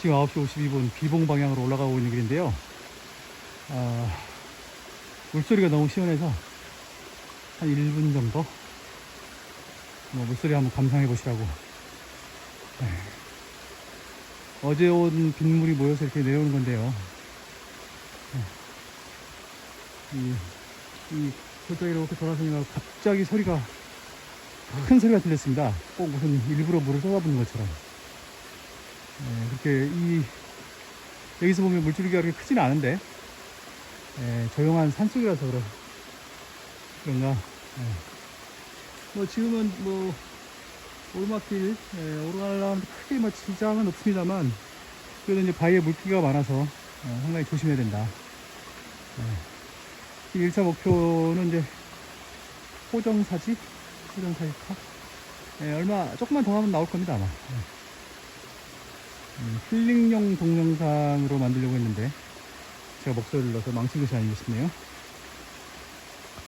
지금 9시 52분 비봉 방향으로 올라가고 있는 길인데요. 아, 물소리가 너무 시원해서 한 1분 정도 뭐 물소리 한번 감상해 보시라고. 네. 어제 온 빗물이 모여서 이렇게 내려오는 건데요. 네. 이, 이, 저쪽에 이렇게 돌아서니까 갑자기 소리가 큰 소리가 들렸습니다. 꼭 무슨 일부러 물을 쏟아붓는 것처럼. 네, 그렇게 이 여기서 보면 물줄기가 그렇게 크지는 않은데 예, 조용한 산속이라서 그런 그런가. 예. 뭐 지금은 뭐 오르막길 예, 오르가려면 크게 뭐 지장은 없습니다만 그래도 이제 바위에 물기가 많아서 어, 상당히 조심해야 된다. 예. 1차 목표는 이제 호정사지 호정사지 탑. 예, 얼마 조금만 더 하면 나올 겁니다 아마. 예. 음, 힐링용 동영상으로 만들려고 했는데 제가 목소리를 넣어서 망친 것이 아니겠 싶네요.